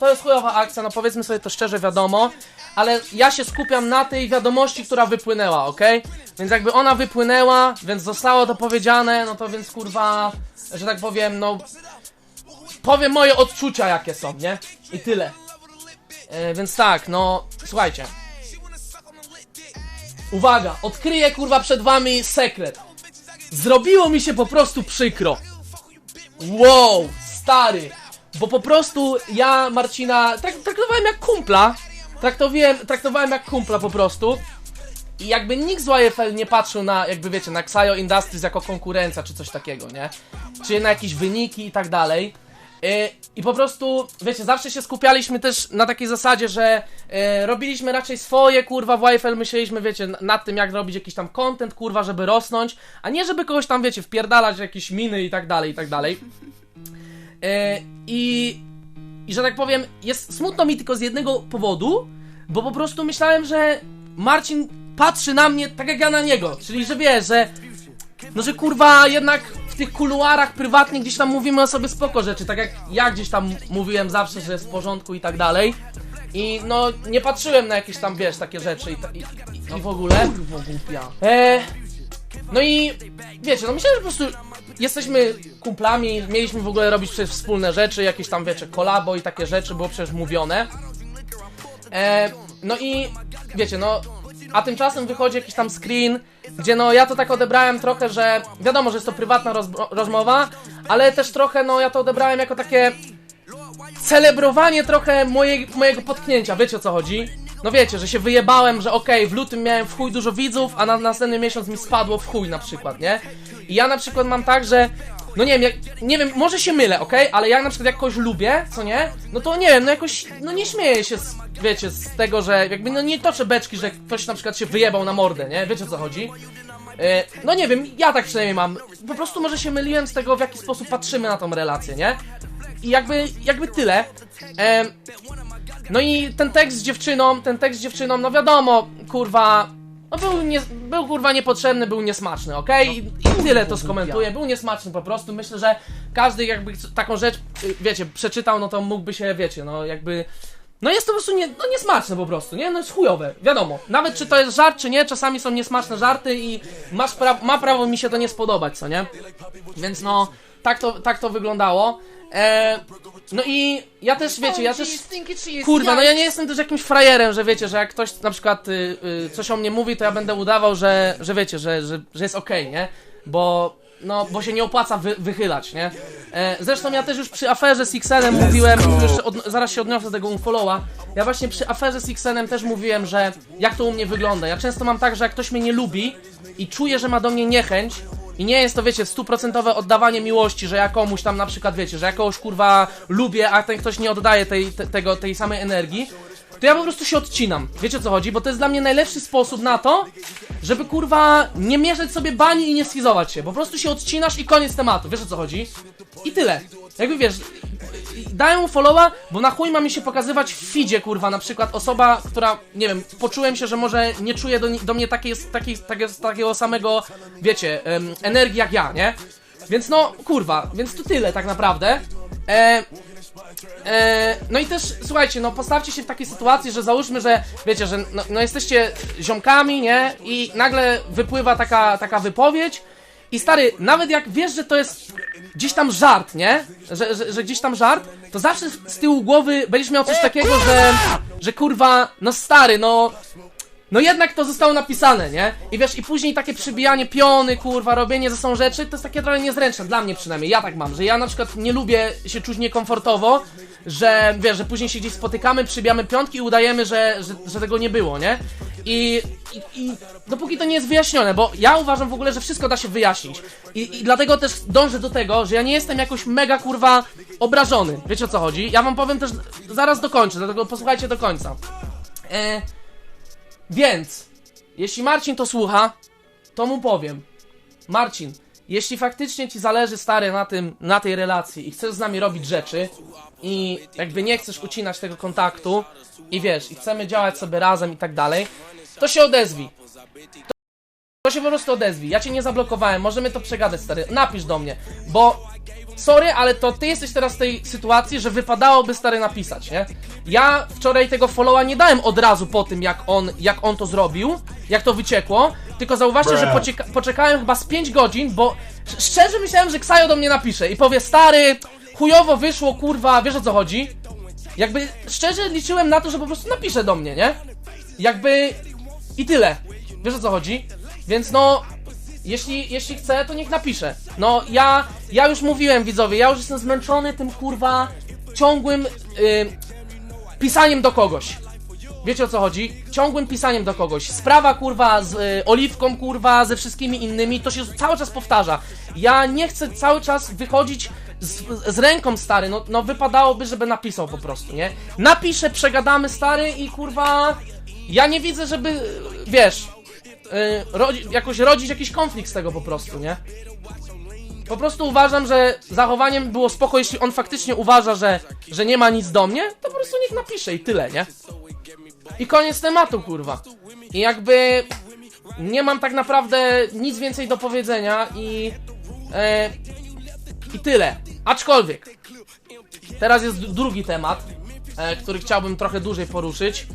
to jest chujowa akcja, no powiedzmy sobie to szczerze, wiadomo, ale ja się skupiam na tej wiadomości, która wypłynęła, okej? Więc jakby ona wypłynęła, więc zostało to powiedziane, no to więc kurwa, że tak powiem, no powiem moje odczucia jakie są, nie? I tyle. E, więc tak, no słuchajcie. Uwaga, odkryję kurwa przed wami sekret. Zrobiło mi się po prostu przykro. Wow, stary. Bo po prostu ja Marcina trak traktowałem jak kumpla. Traktowałem, traktowałem jak kumpla po prostu. I jakby nikt z YFL nie patrzył na, jakby wiecie, na Xayo Industries jako konkurencja czy coś takiego, nie? Czy na jakieś wyniki i tak dalej. Yy, I po prostu, wiecie, zawsze się skupialiśmy też na takiej zasadzie, że yy, robiliśmy raczej swoje, kurwa, w YFL myśleliśmy, wiecie, nad tym, jak robić jakiś tam content, kurwa, żeby rosnąć, a nie żeby kogoś tam, wiecie, wpierdalać jakieś miny i tak dalej, i tak dalej. Yy, I i że tak powiem, jest smutno mi tylko z jednego powodu, bo po prostu myślałem, że Marcin patrzy na mnie tak jak ja na niego. Czyli, że wiesz, że. No, że kurwa, jednak w tych kuluarach prywatnych gdzieś tam mówimy o sobie spoko rzeczy, tak jak ja gdzieś tam mówiłem zawsze, że jest w porządku i tak dalej. I no, nie patrzyłem na jakieś tam, wiesz, takie rzeczy i, ta- i, i, i w ogóle. E, no i wiecie, no myślę, że po prostu jesteśmy kumplami, mieliśmy w ogóle robić przecież wspólne rzeczy, jakieś tam wiecie, kolabo i takie rzeczy, było przecież mówione. E, no i wiecie, no a tymczasem wychodzi jakiś tam screen, gdzie no ja to tak odebrałem trochę, że wiadomo, że jest to prywatna rozbro- rozmowa, ale też trochę no ja to odebrałem jako takie celebrowanie trochę mojej, mojego potknięcia, wiecie o co chodzi? No wiecie, że się wyjebałem, że okej, w lutym miałem w chuj dużo widzów, a na następny miesiąc mi spadło w chuj na przykład, nie? I ja na przykład mam tak, że no nie wiem, jak, nie wiem, może się mylę, okej? Ale jak na przykład jak kogoś lubię, co nie? No to nie wiem, no jakoś, no nie śmieję się, z, wiecie, z tego, że jakby, no nie toczę beczki, że ktoś na przykład się wyjebał na mordę, nie? Wiecie o co chodzi? E, No nie wiem, ja tak przynajmniej mam. Po prostu może się myliłem z tego, w jaki sposób patrzymy na tą relację, nie? I jakby, jakby tyle. Em, no i ten tekst z dziewczyną, ten tekst z dziewczyną, no wiadomo, kurwa, no był, nie, był kurwa niepotrzebny, był niesmaczny, okej? I, I tyle to skomentuję, był niesmaczny po prostu. Myślę, że każdy jakby taką rzecz, y, wiecie, przeczytał, no to mógłby się, wiecie, no jakby... No jest to po prostu nie, no niesmaczne po prostu, nie? No jest chujowe, wiadomo. Nawet czy to jest żart, czy nie, czasami są niesmaczne żarty i masz pra ma prawo mi się to nie spodobać, co nie? Więc no, tak to, tak to wyglądało. E, no i ja też, wiecie, ja też... Kurwa, no ja nie jestem też jakimś frajerem, że wiecie, że jak ktoś na przykład y, y, coś o mnie mówi, to ja będę udawał, że, że wiecie, że, że, że jest okej, nie? Bo, no, bo się nie opłaca wy, wychylać, nie? E, zresztą ja też już przy aferze z Xenem mówiłem, od, zaraz się odniosę do tego unfollowa, ja właśnie przy aferze z Xenem też mówiłem, że jak to u mnie wygląda. Ja często mam tak, że jak ktoś mnie nie lubi i czuje, że ma do mnie niechęć, i nie jest to, wiecie, stuprocentowe oddawanie miłości, że ja komuś tam na przykład, wiecie, że ja kurwa lubię, a ten ktoś nie oddaje tej, te, tego, tej samej energii, to ja po prostu się odcinam. Wiecie o co chodzi? Bo to jest dla mnie najlepszy sposób na to, żeby kurwa nie mieszać sobie bani i nie schizować się. Po prostu się odcinasz i koniec tematu. Wiesz o co chodzi? I tyle. Jakby wiesz, dają mu followa, bo na chuj ma mi się pokazywać w feedzie, kurwa, na przykład osoba, która, nie wiem, poczułem się, że może nie czuje do, do mnie takiej, takiej, takiego, takiego samego, wiecie, em, energii jak ja, nie? Więc no, kurwa, więc to tyle tak naprawdę. E, e, no i też, słuchajcie, no postawcie się w takiej sytuacji, że załóżmy, że wiecie, że no, no jesteście ziomkami, nie? I nagle wypływa taka, taka wypowiedź i stary, nawet jak wiesz, że to jest gdzieś tam żart, nie? Że, że, że gdzieś tam żart, to zawsze z tyłu głowy będziesz miał coś takiego, że, że kurwa, no stary, no no jednak to zostało napisane, nie? I wiesz, i później takie przybijanie piony, kurwa, robienie ze sobą rzeczy, to jest takie trochę niezręczne, dla mnie przynajmniej, ja tak mam, że ja na przykład nie lubię się czuć niekomfortowo, że wiesz, że później się gdzieś spotykamy, przybijamy piątki i udajemy, że, że, że tego nie było, nie? I, i, I dopóki to nie jest wyjaśnione, bo ja uważam w ogóle, że wszystko da się wyjaśnić. I, I dlatego też dążę do tego, że ja nie jestem jakoś mega kurwa obrażony. Wiecie o co chodzi? Ja wam powiem też, zaraz dokończę, dlatego posłuchajcie do końca. E, więc, jeśli Marcin to słucha, to mu powiem. Marcin, jeśli faktycznie ci zależy stary na tym, na tej relacji i chcesz z nami robić rzeczy i jakby nie chcesz ucinać tego kontaktu i wiesz, i chcemy działać sobie razem i tak dalej, to się odezwij. To, to się po prostu odezwij. Ja cię nie zablokowałem, możemy to przegadać stary. Napisz do mnie, bo sorry, ale to ty jesteś teraz w tej sytuacji, że wypadałoby stary napisać, nie? Ja wczoraj tego followa nie dałem od razu po tym, jak on, jak on to zrobił, jak to wyciekło, tylko zauważcie, że poczekałem chyba z 5 godzin, bo sz- szczerze myślałem, że Ksajo do mnie napisze i powie, stary, chujowo wyszło, kurwa, wiesz o co chodzi? Jakby szczerze liczyłem na to, że po prostu napisze do mnie, nie? Jakby i tyle. Wiesz o co chodzi? Więc no, jeśli, jeśli chce, to niech napisze. No, ja, ja już mówiłem, widzowie, ja już jestem zmęczony tym kurwa ciągłym y, pisaniem do kogoś. Wiecie o co chodzi? Ciągłym pisaniem do kogoś. Sprawa kurwa z y, oliwką, kurwa, ze wszystkimi innymi, to się cały czas powtarza. Ja nie chcę cały czas wychodzić z, z ręką stary, no, no wypadałoby, żeby napisał po prostu, nie? Napiszę, przegadamy stary i kurwa. Ja nie widzę, żeby, wiesz, rodzi, jakoś rodzić jakiś konflikt z tego po prostu, nie? Po prostu uważam, że zachowaniem było spoko, jeśli on faktycznie uważa, że, że nie ma nic do mnie, to po prostu niech napisze i tyle, nie? I koniec tematu, kurwa. I jakby nie mam tak naprawdę nic więcej do powiedzenia i e, i tyle. Aczkolwiek teraz jest drugi temat, e, który chciałbym trochę dłużej poruszyć.